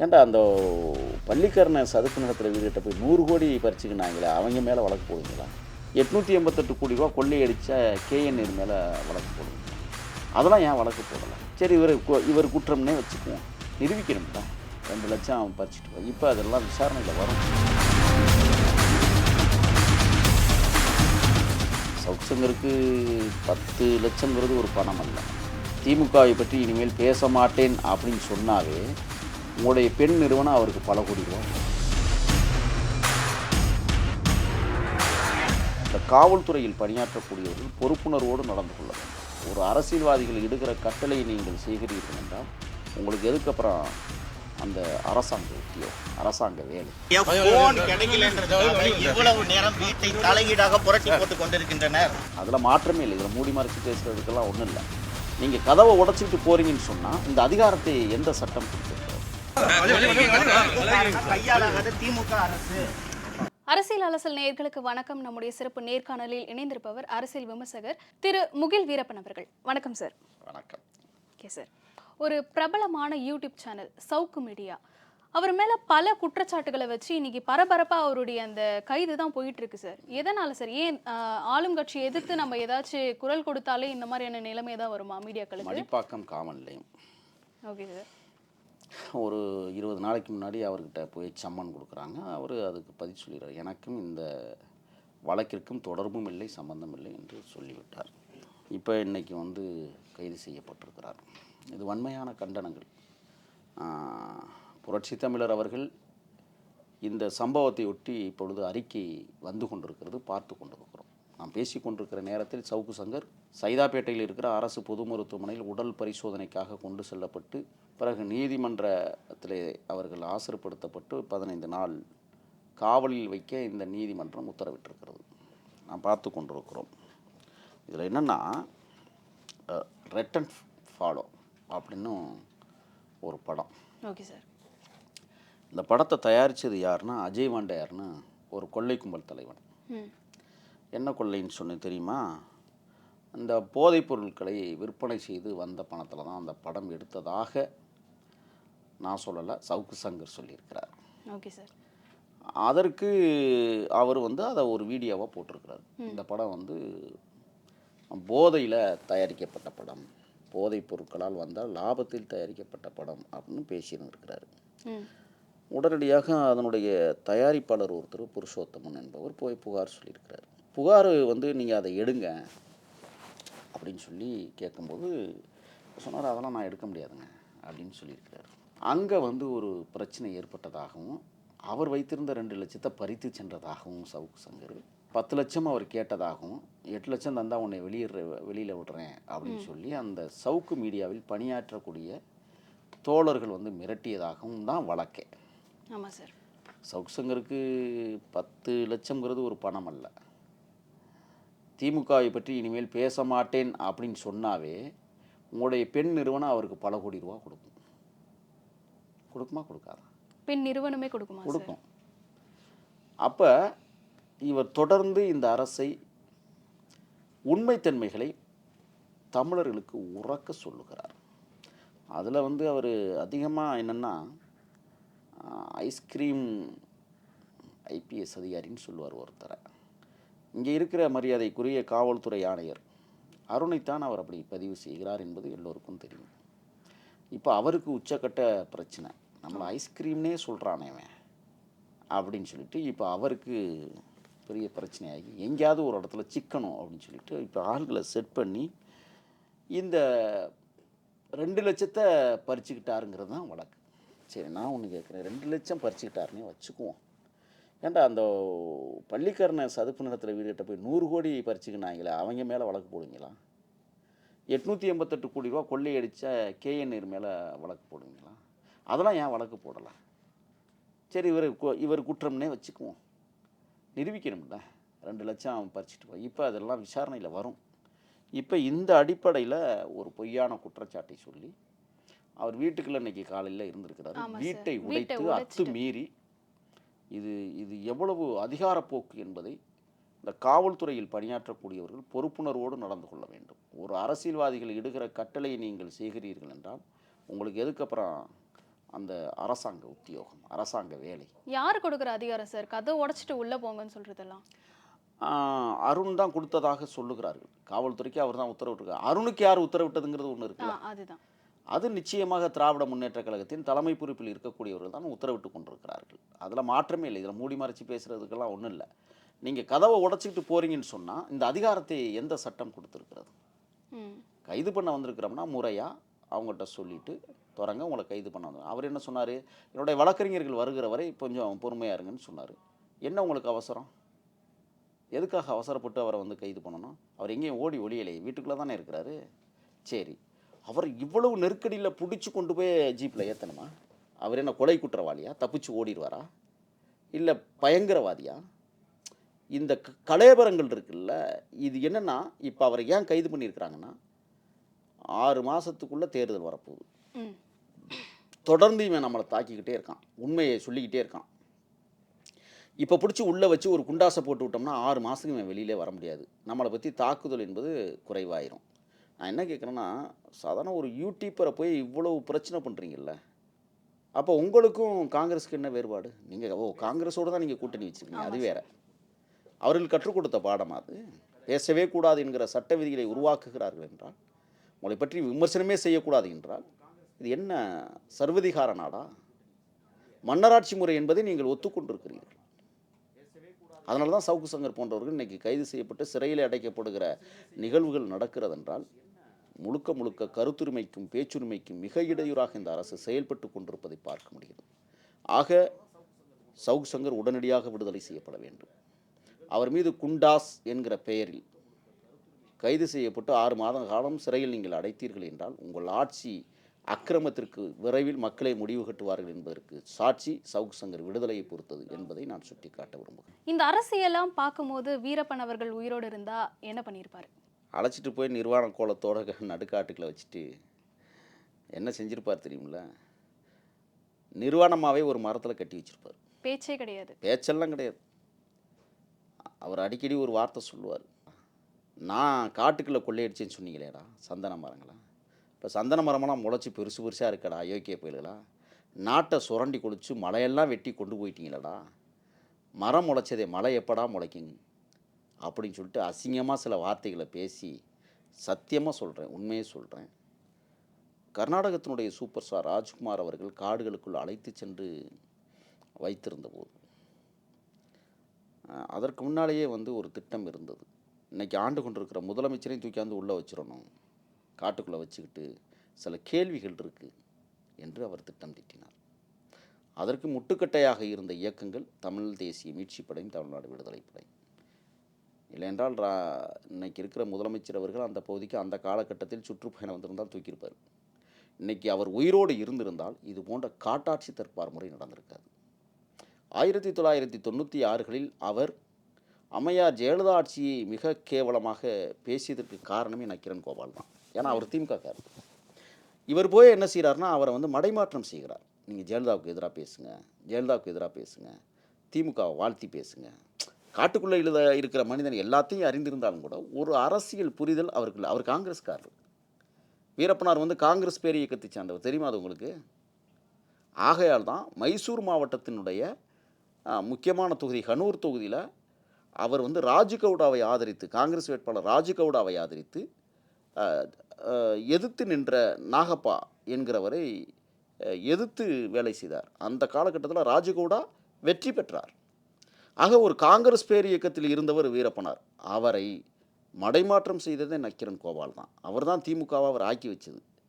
ஏன்டா அந்த பள்ளிக்கரணை சதுப்பு நிலத்தில் வீடுகிட்ட போய் நூறு கோடி பறிச்சுக்கினாங்களே அவங்க மேலே வழக்கு போடுங்களா எட்நூற்றி எண்பத்தெட்டு கோடி ரூபா கொள்ளையடித்த கேஎன்ஏர் மேலே வழக்கு போடுங்க அதெல்லாம் ஏன் வழக்கு போடலை? சரி இவர் கு- இவர் குற்றம்னே வச்சுக்குவோம். நிரூபிக்கணும்டா. ரெண்டு லட்சம் பறிச்சுட்டு போய் இப்போ அதெல்லாம் விசாரணையில் வரும். சவுக்சங்கருக்கு பத்து லட்சங்கிறது ஒரு பணம் அல்ல. திமுகவை பற்றி இனிமேல் பேச மாட்டேன் அப்படின்னு சொன்னாவே உங்களுடைய பெண் நிறுவனம் அவருக்கு பல கோடி ரூபாய். இந்த காவல்துறையில் பணியாற்றக்கூடியவர்கள் பொறுப்புணர்வோடு நடந்து கொள்ள வேண்டும். ஒரு அரசியல்வாதிகள் இடுகிற கட்டளையை நீங்கள் செய்கிறீர்கள் என்றால் உங்களுக்கு எதுக்கு அப்புறம் அந்த அரசாங்க உத்தியோகம் அரசாங்க வேலை? அதில் மாற்றமே இல்லை. இதில் மூடி மறைச்சு பேசுறதுக்கெல்லாம் ஒன்றும் இல்லை. நீங்கள் கதவை உடைச்சிட்டு போறீங்கன்னு சொன்னால் இந்த அதிகாரத்தை எந்த சட்டம் கொடுத்துருக்கிறது? கையாளாத திமுக அரசு அரசியல் அலசல் நேயர்களுக்கு வணக்கம். நம்முடைய சிறப்பு நேர்காணலில் இணைந்திருப்பவர் அரசியல் விமர்சகர் திரு முகில் வீரப்பன் அவர்கள். வணக்கம் சார் வணக்கம். ஓகே சார் ஒரு பிரபலமான யூடியூப் சேனல் சவுக்கு மீடியா. அவர் மேல பல குற்றச்சாட்டுகளை வச்சு இன்னைக்கு பரபரப்பா அவருடைய அந்த கைது தான் போயிட்டு இருக்கு சார் எதனால சார் ஏன் ஆளும் கட்சி எதிர்த்து நம்ம ஏதாச்சும் குரல் கொடுத்தாலே இந்த மாதிரியான நிலைமை தான் வருமா மீடியாக்களுக்கு? மடிப்பாக்கம் காவல் நிலையம். ஓகே சார் ஒரு இருபது நாளைக்கு முன்னாடி அவர்கிட்ட போய் சம்மன் கொடுக்குறாங்க. அவர் அதுக்கு பதில் சொல்லிடுறார். எனக்கும் இந்த வழக்கிற்கும் தொடர்பும் இல்லை சம்பந்தம் இல்லை என்று சொல்லிவிட்டார். இப்போ இன்றைக்கி வந்து கைது செய்யப்பட்டிருக்கிறார். இது வன்மையான கண்டனங்கள். புரட்சி தமிழர் அவர்கள் இந்த சம்பவத்தை ஒட்டி இப்பொழுது அறிக்கை வந்து கொண்டிருக்கிறது பார்த்து கொண்டிருக்கிறோம் நாம் பேசி கொண்டிருக்கிற நேரத்தில் சவுக்கு சங்கர் சைதாப்பேட்டையில் இருக்கிற அரசு பொது மருத்துவமனையில் உடல் பரிசோதனைக்காக கொண்டு செல்லப்பட்டு பிறகு நீதிமன்றத்தில் அவர்கள் ஆசிர்படுத்தப்பட்டு பதினைந்து நாள் காவலில் வைக்க இந்த நீதிமன்றம் உத்தரவிட்டிருக்கிறது. நாம் பார்த்து கொண்டிருக்கிறோம். இதில் என்னென்னா ரெட் அண்ட் ஃபாலோ அப்படின்னு ஒரு படம். Okay sir. இந்த படத்தை தயாரித்தது யாருன்னா அஜய் வாண்டையார்னு ஒரு கொள்ளை கும்பல் தலைவன் என்ன கொள்ளைன்னு சொன்னேன் தெரியுமா? இந்த போதைப் பொருட்களை விற்பனை செய்து வந்த பணத்தில் தான் அந்த படம் எடுத்ததாக நான் சொல்லலை சவுக்கு சங்கர் சொல்லியிருக்கிறார். Okay sir. அதற்கு அவர் வந்து அதை ஒரு வீடியோவாக போட்டிருக்கிறார். இந்த படம் வந்து போதையில் தயாரிக்கப்பட்ட படம். போதைப் பொருட்களால் வந்தால் லாபத்தில் தயாரிக்கப்பட்ட படம் அப்படின்னு பேசியிருந்திருக்கிறார். ம். உடனடியாக அதனுடைய தயாரிப்பாளர் ஒருத்தர் புருஷோத்தமன் என்பவர் போய் புகார் சொல்லியிருக்கிறார். புகார் வந்து நீங்கள் அதை எடுங்க அப்படின்னு சொல்லி கேட்கும்போது சொன்னார் அதெல்லாம் நான் எடுக்க முடியாதுங்க அப்படின்னு சொல்லியிருக்கிறார். அங்கே வந்து ஒரு பிரச்சனை ஏற்பட்டதாகவும் அவர் வைத்திருந்த ரெண்டு லட்சத்தை பறித்து சென்றதாகவும் சவுக்கு சங்கர் பத்து லட்சம் அவர் கேட்டதாகவும் எட்டு லட்சம் தந்தா உன்னை வெளியிடுற வெளியில் விடுறேன் அப்படின்னு சொல்லி அந்த சவுக்கு மீடியாவில் பணியாற்றக்கூடிய தோழர்கள் வந்து மிரட்டியதாகவும் தான் வழக்கே. ஆமாம் சார். சவுக் சங்கருக்கு பத்து லட்சம்ங்கிறது ஒரு பணம் அல்ல. திமுகவை பற்றி இனிமேல் பேச மாட்டேன் அப்படின்னு சொன்னாவே உங்களுடைய பெண் நிறுவனம் அவருக்கு பல கோடி ரூபா கொடுக்கும். கொடுக்குமா? கொடுக்காதா? பின் நிறுவனமே கொடுக்குமா கொடுக்கும். அப்போ இவர் தொடர்ந்து இந்த அரசை உண்மைத்தன்மைகளை தமிழர்களுக்கு உறக்க சொல்லுகிறார். அதில் வந்து அவர் அதிகமாக என்னென்னா ஐஸ்கிரீம் ஐபிஎஸ் அதிகாரின்னு சொல்லுவார் ஒருத்தரை. இங்கே இருக்கிற மரியாதைக்குரிய காவல்துறை ஆணையர். அருணைத்தான் அவர் அப்படி பதிவு செய்கிறார் என்பது எல்லோருக்கும் தெரியும். இப்போ அவருக்கு உச்சக்கட்ட பிரச்சனை. நம்மளை ஐஸ்கிரீம்னே சொல்கிறானே அவன் அப்படின்னு சொல்லிட்டு இப்போ அவருக்கு பெரிய பிரச்சனையாகி எங்கேயாவது ஒரு இடத்துல சிக்கணும் அப்படின்னு சொல்லிட்டு இப்போ ஆள்களை செட் பண்ணி இந்த ரெண்டு லட்சத்தை பறிச்சுக்கிட்டாருங்கிறது தான் வழக்கு. சரி நான் ஒன்று கேட்குறேன். ரெண்டு லட்சம் பறிச்சுக்கிட்டாருன்னே வச்சுக்குவோம். ஏன்டா அந்த பள்ளிக்கரணை சதுப்பு நிலத்தில் வீடுகிட்ட போய் நூறு கோடி பறிச்சுக்கினாங்களே அவங்க மேலே வழக்கு போடுவீங்களா? எட்நூற்றி எண்பத்தெட்டு கோடி ரூபா கொள்ளையடித்த கேஎன்ஆர் மேலே வழக்கு போடுவீங்களா? அதெல்லாம் ஏன் வழக்கு போடலை? சரி இவர் இவர் குற்றம்னே வச்சுக்குவோம். நிரூபிக்கணும்ல. ரெண்டு லட்சம் பறிச்சுட்டு போய். இப்போ அதெல்லாம் விசாரணையில் வரும். இப்போ இந்த அடிப்படையில் ஒரு பொய்யான குற்றச்சாட்டை சொல்லி அவர் வீட்டுக்குள்ள இன்னைக்கு காலையில் இருந்திருக்கிறாரு. வீட்டை உடைத்து உடைச்சிட்டு. அத்துமீறி இது இது எவ்வளவு அதிகாரப்போக்கு என்பதை இந்த காவல்துறையில் பணியாற்றக்கூடியவர்கள் பொறுப்புணர்வோடு நடந்து கொள்ள வேண்டும். ஒரு அரசியல்வாதிகள் இடுகிற கட்டளையை நீங்கள் செய்கிறீர்கள் என்றால் உங்களுக்கு எதுக்கு அப்புறம் அந்த அரசாங்க உத்தியோகம் அரசாங்க வேலை? யார் கொடுக்குற அதிகாரம் சார்? கதை உடைச்சிட்டு உள்ள போங்கன்னு சொல்றதெல்லாம். ஆஹ் அருண் தான் கொடுத்ததாக சொல்லுகிறார்கள். காவல்துறைக்கு அவர் தான் உத்தரவிட்டிருக்கார். அருணுக்கு யார் உத்தரவிட்டதுங்கிறது ஒன்று இருக்குல்ல? அதுதான். அது நிச்சயமாக திராவிட முன்னேற்ற கழகத்தின் தலைமை பொறுப்பில் இருக்கக்கூடியவர்கள் தான் உத்தரவிட்டு கொண்டிருக்கிறார்கள். அதில் மாற்றமே இல்லை. இதில் மூடி மறைச்சி பேசுகிறதுக்கெல்லாம் ஒன்றும் இல்லை. நீங்கள் கதவை உடைச்சிக்கிட்டு போறீங்கன்னு சொன்னால் இந்த அதிகாரத்தை எந்த சட்டம் கொடுத்துருக்கிறது? கைது பண்ண வந்திருக்கிறோம்னா முறையாக அவங்ககிட்ட சொல்லிட்டு தொடங்க உங்களை கைது பண்ண வந்து அவர் என்ன சொன்னார்? என்னுடைய வழக்கறிஞர்கள் வருகிற வரை கொஞ்சம் பொறுமையாக இருங்கன்னு சொன்னார். என்ன உங்களுக்கு அவசரம்? எதுக்காக அவசரப்பட்டு அவரை வந்து கைது பண்ணணும்? அவர் எங்கேயும் ஓடி ஒளியலையே வீட்டுக்குள்ளே தானே இருக்கிறாரு? சரி. அவர் இவ்வளவு நெருக்கடியில் பிடிச்சி கொண்டு போய் ஜீப்பில் ஏற்றணுமா அவர் என்ன கொலை குற்றவாளியா? தப்பிச்சு ஓடிடுவாரா? இல்லை பயங்கரவாதியா? இந்த க- கலேபரங்கள் இருக்குல்ல இது என்னன்னா இப்போ அவரை ஏன் கைது பண்ணியிருக்கிறாங்கன்னா ஆறு மாதத்துக்குள்ளே தேர்தல் வரப்போகுது. தொடர்ந்து இவன் நம்மளை தாக்கிக்கிட்டே இருக்கான். உண்மையை சொல்லிக்கிட்டே இருக்கான். இப்போ பிடிச்சி உள்ளே வச்சு ஒரு குண்டாசை போட்டு விட்டோம்னா ஆறு மாதத்துக்கு இவன் வெளியிலே வர முடியாது. நம்மளை பற்றி தாக்குதல் என்பது குறைவாயிரும். நான் என்ன கேட்குறேன்னா சாதாரண ஒரு யூடியூப்பரை போய் இவ்வளவு பிரச்சனை பண்ணுறீங்கல்ல அப்போ உங்களுக்கும் காங்கிரஸுக்கு என்ன வேறுபாடு? நீங்கள் ஓ காங்கிரஸோடு தான் நீங்கள் கூட்டணி வச்சுருக்கீங்க அது வேற. அவர்கள் கற்றுக் கொடுத்த பாடம் அது. பேசவே கூடாது என்கிற சட்ட விதிகளை உருவாக்குகிறார்கள் என்றால் உங்களை பற்றி விமர்சனமே செய்யக்கூடாது என்றால் இது என்ன சர்வதிகார நாடா? மன்னராட்சி முறை என்பதை நீங்கள் ஒத்துக்கொண்டிருக்கிறீர்கள். அதனால தான் சவுக்கு சங்கர் போன்றவர்கள் இன்னைக்கு கைது செய்யப்பட்டு சிறையில் அடைக்கப்படுகிற நிகழ்வுகள் நடக்கிறதென்றால் முழுக்க முழுக்க கருத்துரிமைக்கும் பேச்சுரிமைக்கும் மிக இடையூறாக இந்த அரசு செயல்பட்டு கொண்டிருப்பதை பார்க்க முடிகிறது. ஆக சவுக் சங்கர் உடனடியாக விடுதலை செய்யப்பட வேண்டும். அவர் மீது குண்டாஸ் என்கிற பெயரில் கைது செய்யப்பட்டு ஆறு மாத காலம் சிறையில் நீங்கள் அடைத்தீர்கள் என்றால் உங்கள் ஆட்சி அக்கிரமத்திற்கு விரைவில் மக்களை முடிவு கட்டுவார்கள் என்பதற்கு சாட்சி சவுக் சங்கர் விடுதலையை பொறுத்தது என்பதை நான் சுட்டிக்காட்ட விரும்புகிறேன். இந்த அரசியெல்லாம் பார்க்கும்போது வீரப்பன் அவர்கள் உயிரோடு இருந்தா என்ன பண்ணியிருப்பாரு? அழைச்சிட்டு போய் நிர்வாண கோலத்தோட நடுக்காட்டுக்குள்ள வச்சுட்டு என்ன செஞ்சிருப்பார் தெரியுமில்ல? நிர்வாணமாகவே ஒரு மரத்தில் கட்டி வச்சிருப்பார். பேச்சே கிடையாது. பேச்செல்லாம் கிடையாது. அவர் அடிக்கடி ஒரு வார்த்தை சொல்லுவார். நான் காட்டுக்குள்ளே கொள்ளையடிச்சேன்னு சொன்னீங்களேடா சந்தன மரங்களா? இப்போ சந்தன மரமெல்லாம் முளைச்சி பெருசு பெருசாக இருக்கடா அயோக்கிய புயலுகளா? நாட்டை சுரண்டி கொளிச்சு மலையெல்லாம் வெட்டி கொண்டு போயிட்டீங்களடா. மரம் முளைச்சதே மலை எப்படா முளைக்குங்க? அப்படின்னு சொல்லிட்டு அசிங்கமாக சில வார்த்தைகளை பேசி சத்தியமாக சொல்கிறேன் உண்மையை சொல்கிறேன் கர்நாடகத்தினுடைய சூப்பர் ஸ்டார் ராஜ்குமார் அவர்கள் காடுகளுக்குள் அழைத்து சென்று வைத்திருந்த போது அதற்கு முன்னாலேயே வந்து ஒரு திட்டம் இருந்தது. இன்னைக்கு ஆண்டு கொண்டிருக்கிற முதலமைச்சரையும் தூக்கி வந்து உள்ளே வச்சிடணும். காட்டுக்குள்ளே வச்சுக்கிட்டு சில கேள்விகள் இருக்குது என்று அவர் திட்டம் தீட்டினார். அதற்கு முட்டுக்கட்டையாக இருந்த இயக்கங்கள் தமிழ் தேசிய மீட்சி படையும் தமிழ்நாடு விடுதலை படையும் இல்லையென்றால் ரா இன்னைக்கு இருக்கிற முதலமைச்சர் அவர்கள் அந்த பகுதிக்கு அந்த காலகட்டத்தில் சுற்றுப்பயணம் வந்திருந்தால் தூக்கியிருப்பார். இன்றைக்கி அவர் உயிரோடு இருந்திருந்தால் இது போன்ற காட்டாட்சி தற்பார் முறை நடந்திருக்காது. ஆயிரத்தி தொள்ளாயிரத்தி தொண்ணூற்றி ஆறுகளில் அவர் அம்மையார் ஜெயலலிதா ஆட்சியை மிக கேவலமாக பேசியதற்கு காரணமே நக்கிரன் கோபால் தான் ஏன்னா அவர் திமுகக்காரர். இவர் போய் என்ன செய்கிறாருன்னா அவரை வந்து மடைமாற்றம் செய்கிறார். நீங்கள் ஜெயலலிதாவுக்கு எதிராக பேசுங்க ஜெயலலிதாவுக்கு எதிராக பேசுங்க திமுகவை வாழ்த்தி பேசுங்க. காட்டுக்குள்ளே எழுத இருக்கிற மனிதன் எல்லாத்தையும் அறிந்திருந்தாலும் கூட ஒரு அரசியல் புரிதல் அவருக்கு இல்லை. அவர் காங்கிரஸ்காரர். வீரப்பனார் வந்து காங்கிரஸ் பேர் இயக்கத்தை சார்ந்தவர். தெரியுமா அது உங்களுக்கு? ஆகையால் தான் மைசூர் மாவட்டத்தினுடைய முக்கியமான தொகுதி ஹனூர் தொகுதியில் அவர் வந்து ராஜுகவுடாவை ஆதரித்து காங்கிரஸ் வேட்பாளர் ராஜுகவுடாவை ஆதரித்து எதிர்த்து நின்ற நாகப்பா என்கிறவரை எதிர்த்து வேலை செய்தார். அந்த காலகட்டத்தில் ராஜகவுடா வெற்றி பெற்றார். ஆக ஒரு காங்கிரஸ் பேர் இயக்கத்தில் இருந்தவர் வீரப்பனார். அவரை மடைமாற்றம் செய்ததே நக்கிரன் கோபால் தான் அவர் தான் திமுகவை அவர் ஆக்கி வச்சது.